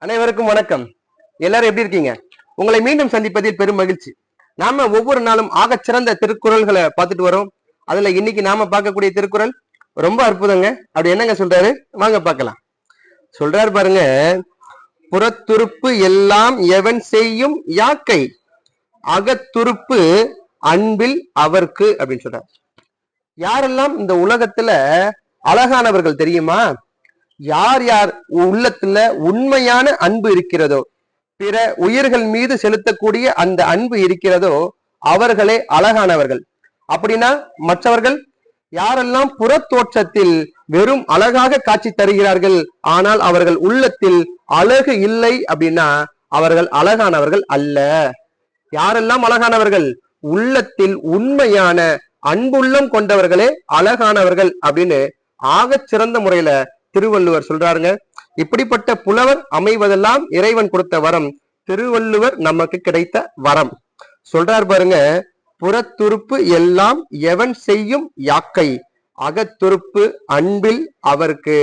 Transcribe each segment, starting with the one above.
அனைவருக்கும் வணக்கம். எல்லாரும் எப்படி இருக்கீங்க? உங்களை மீண்டும் சந்திப்பதில் பெரும் மகிழ்ச்சி. நாம ஒவ்வொரு நாளும் ஆக சிறந்த திருக்குறள்களை பார்த்துட்டு வரோம். அதுல இன்னைக்கு நாம பார்க்கக்கூடிய திருக்குறள் ரொம்ப அற்புதங்க. அப்படி என்னங்க சொல்றாரு? வாங்க பார்க்கலாம். சொல்றாரு பாருங்க. புறத்துருப்பு எல்லாம் எவன் செய்யும் யாக்கை? அகத்துருப்பு அன்பில் அவர்க்கு அப்படின்னு சொல்றாரு. யாரெல்லாம் இந்த உலகத்துல அழகானவர்கள் தெரியுமா? யார் யார் உள்ளத்துல உண்மையான அன்பு இருக்கிறதோ பிற உயிர்கள் மீது செலுத்தக்கூடிய அந்த அன்பு இருக்கிறதோ அவர்களே அழகானவர்கள். அப்படின்னா மற்றவர்கள் யாரெல்லாம் புறத்தோற்றத்தில் வெறும் அழகாக காட்சி தருகிறார்கள் ஆனால் அவர்கள் உள்ளத்தில் அழகு இல்லை அப்படின்னா அவர்கள் அழகானவர்கள் அல்ல. யாரெல்லாம் அழகானவர்கள்? உள்ளத்தில் உண்மையான அன்புள்ளம் கொண்டவர்களே அழகானவர்கள் அப்படின்னு ஆகச் சிறந்த முறையில திருவள்ளுவர் சொல்றாருங்க இப்படிப்பட்ட புலவர் அமைவதெல்லாம் இறைவன் கொடுத்த வரம் திருவள்ளுவர் நமக்கு கிடைத்த வரம். சொல்றார் பாருங்க புறத்துறுப்பு எல்லாம் எவன் செய்யும் யாக்கை அகத்துறுப்பு அன்பில் அவருக்கு.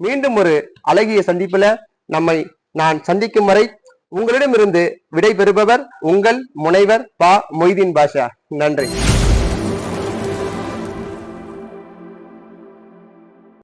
மீண்டும் ஒரு அழகிய சந்திப்புல நம்மை நான் சந்திக்கும் வரை உங்களிடமிருந்து விடை பெறுபவர் உங்கள் முனைவர் பா மொய்தீன் பாஷா. நன்றி.